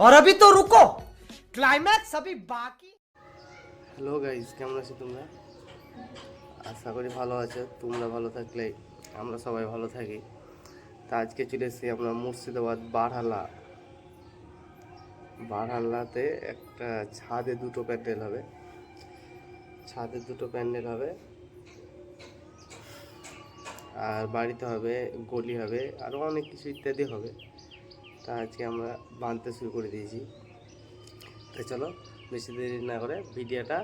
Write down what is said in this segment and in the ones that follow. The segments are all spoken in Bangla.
और अभी तो रुको क्लाइमैक्स अभी बाकी হ্যালো গাইজ কেমন আছো তোমরা আশা করি ভালো আছো তোমরা ভালো থাকলে আমরা সবাই ভালো থাকি তা আজকে চলে এসেছি আমরা মুর্শিদাবাদ বারহালা বারহালাতে একটা ছাদে দুটো প্যান্ডেল হবে ছাদে দুটো প্যান্ডেল হবে আর বাড়িতে হবে গলি হবে আরও অনেক কিছু ইত্যাদি হবে তা আজকে আমরা বাঁধতে শুরু করে দিয়েছি। তো চলো বেশি দেরি না করে ভিডিওটা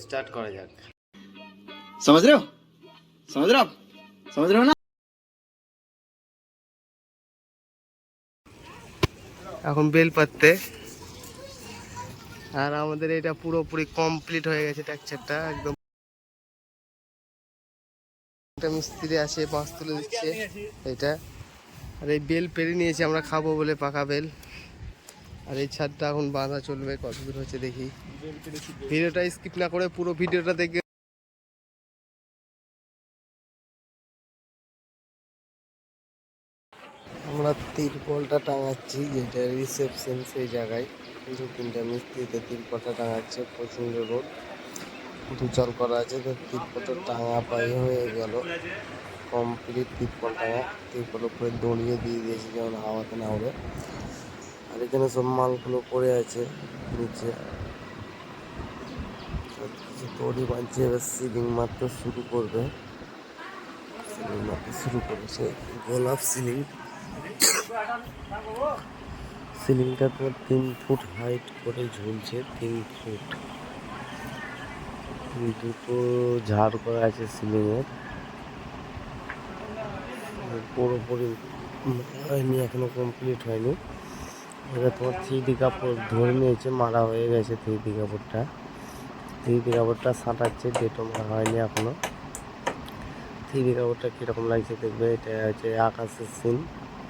স্টার্ট করা যাক। সমাজ রেও এখন বেল পাততে। আর আমাদের এটা পুরোপুরি কমপ্লিট হয়ে গেছে টেক্সচারটা একদম। একটা মিস্ত্রি আছে বাঁশ তুলে দিচ্ছে। এটা। আর এই বেল পেরে নিয়েছি, আমরা খাব বলে পাকা বেল। আর এই ছাদটা এখন বাঁধা চলবে কত দূর হচ্ছে দেখি। ভিডিওটা স্কিপ না করে পুরো ভিডিওটা দেখে আমরা তিরপলটা টাঙাচ্ছি, যেটা রিসেপশন সেই জায়গায়। দু তিনটা মিস্ত্রিতে তিরপলটা টাঙাচ্ছে প্রচণ্ড রোড দু চাল করা আছে, তো তিরপলটা টাঙা পাই হয়ে গেল। কমপ্লিট তিরপল টাঙা তিরপল উপরে দড়িয়ে দিয়ে দিয়েছি, যেমন হাওয়াতে না উড়ে। আর এখানে সব মালগুলো পড়ে আছে নিচে। দড়ি বাঁধছে, এবার সিলিং মাত্র শুরু করবে। সিলিং মাত্র শুরু করেছে গোলাপ সিলিং সিলিংটা তোমার তিন ফুট হাইট করে ঝুলছে, তিন ফুট। দুটো ঝাড় করা আছে সিলিংয়ের পুরোপুরি হয়নি, এখনও কমপ্লিট হয়নি। এটা তোমার থ্রি ডি কাপড় ধরে নিয়েছে, মারা হয়ে গেছে থ্রি ডি কাপড়টা। থ্রি ডি কাপড়টা সাঁটাচ্ছে ডেটও মারা হয়নি এখনও। থ্রি ডি কাপড়টা কীরকম লাগছে দেখবে, এটা হচ্ছে আকাশের সিন।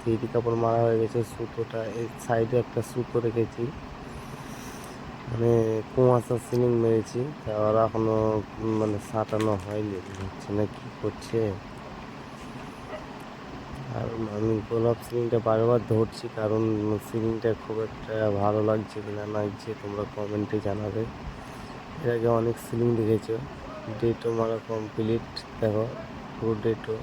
থ্রি ডি কাপড় মারা হয়ে গেছে, সুতোটা, এই সাইডে একটা সুতো রেখেছি। মানে কুয়াশা সিলিং মেরেছি, তা ওরা এখনও মানে সাঁটানো হয়নি হচ্ছে না কি করছে। আর আমি গোলাপ সিলিংটা বারবার ধরছি, কারণ সিলিংটা খুব একটা ভালো লাগছে কি কিনা লাগছে তোমরা কমেন্টে জানাবে। এর আগে অনেক সিলিং দেখেছ। ডেটও মারা কমপ্লিট দেখো, পুরো ডেটও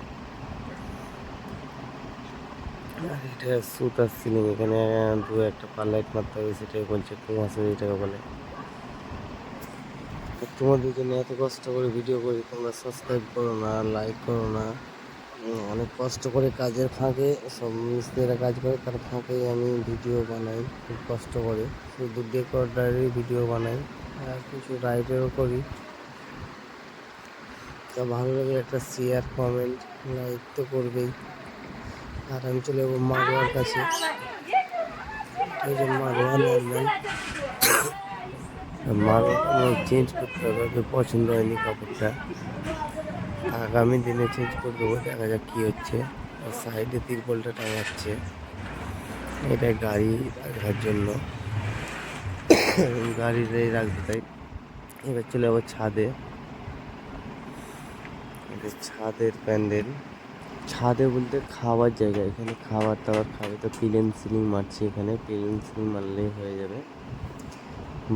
আর এটা সুতার সিলিং, এখানে দু একটা পাল্লাইট মারতে হবে, সেটাই বলছে কুমাশো এটাকে বলে। তোমাদের জন্য এত কষ্ট করে ভিডিও করি, তোমরা সাবস্ক্রাইব করো না লাইক করো না। অনেক কষ্ট করে কাজের ফাঁকে সব মিস্ত্রিরা কাজ করে, তার ফাঁকেই আমি ভিডিও বানাই, খুব কষ্ট করে। শুধু ডেকোরেটারই ভিডিও বানাই, আর কিছু রাইডেরও করি। তা ভালো লাগে একটা শেয়ার কমেন্ট লাইক তো করবেই। আর আমি চলে যাব মারোয়ার কাছে। এই যে মারোয়া চেঞ্জ করতে হবে পছন্দ হয়নি কাপড়টা। আগামী দিনে চেঞ্জ করে দেবো, দেখা যাক কী হচ্ছে। সাইডে তিরপলটা টাঙাচ্ছে। এটা গাড়ি রাখার জন্য। গাড়ির এই রাখতে তাই। এবার চলে যাব ছাদে। ছাদের প্যান্ডেল। ছাদে বলতে খাওয়ার জায়গা। এখানে খাবার দাবার খাবে। তো প্লেন সিলিং মারছি এখানে। প্লেন সিলিং মারলেই হয়ে যাবে।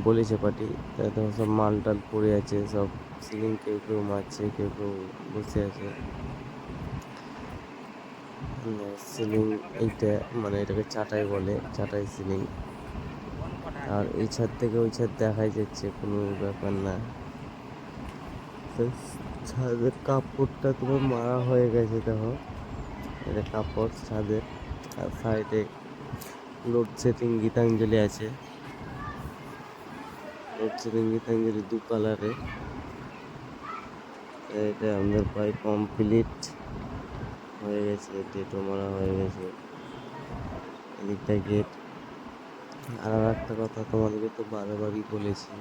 বলেছে পার্টি। তো সব মাল টাল পড়ে আছে, সব সিলিং কেউ কেউ মারছে, কেউ কেউ বসে আছে। সিলিং এইটা মানে এটাকে চাটাই বলে, চাটাই সিলিং আর এই ছাদ থেকে ওই ছাদ দেখাই যাচ্ছে, কোনো ব্যাপার না। ছাদের কাপড়টা তোমার মারা হয়ে গেছে দেখো। এটা কাপড় ছাদের, আর সাইডে লোডশেডিং গীতাঞ্জলি আছে। লোডশেডিং গীতাঞ্জলি দু কালারে এটা আমাদের প্রায় কমপ্লিট হয়ে গেছে ডেটও মারা হয়ে গেছে এদিকটা গেট আর একটা কথা তোমাদেরকে তো বারবারই বলেছি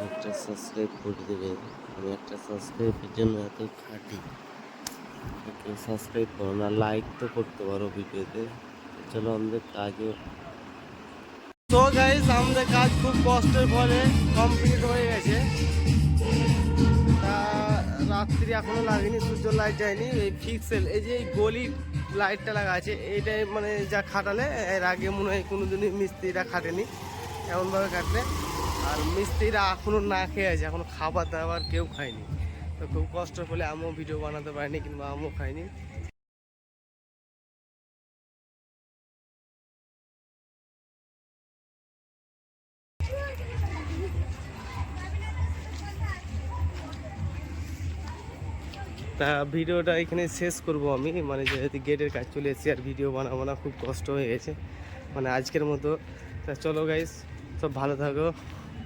একটা সাবস্ক্রাইব করে দেবে আমি একটা সাবস্ক্রাইবের জন্য এত খাটি সাবস্ক্রাইব করো না লাইক তো করতে পারো ভিডিওতে চলো আমাদের কাজও তো গাইস আমাদের কাজ খুব কষ্টের ফলে কমপ্লিট হয়ে গেছে। তা রাত্রি এখনও লাগেনি, সূর্য লাইট যায়নি, এই ফিক্সেল এই যে এই গলি লাইটটা লাগা আছে, এইটাই মানে যা খাটালে, এর আগে মনে হয় কোনো দিনই মিস্ত্রিরা খাটেনি, এমনভাবে কাটলে। আর মিস্ত্রিরা এখনও না খেয়ে আছে, এখনও খাবার দাবার কেউ খায়নি। তো খুব কষ্ট ফলে আমিও ভিডিও বানাতে পারিনি কিংবা আমিও খাইনি। তা ভিডিওটা এখানে শেষ করব আমি। মানে যেহেতু গেটের কাজ চলে এসেছি আর ভিডিও বানাবো না, খুব কষ্ট হয়ে গেছে। মানে আজকের মতো। তা চলো গাইস সব ভালো থাকো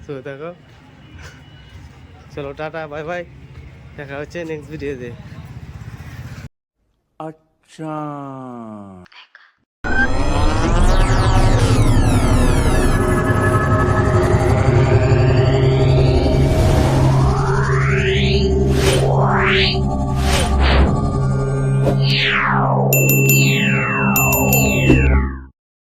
শুয়ে থাকো। চলো টাটা বাই বাই দেখা হচ্ছে নেক্সট ভিডিওতে Meow.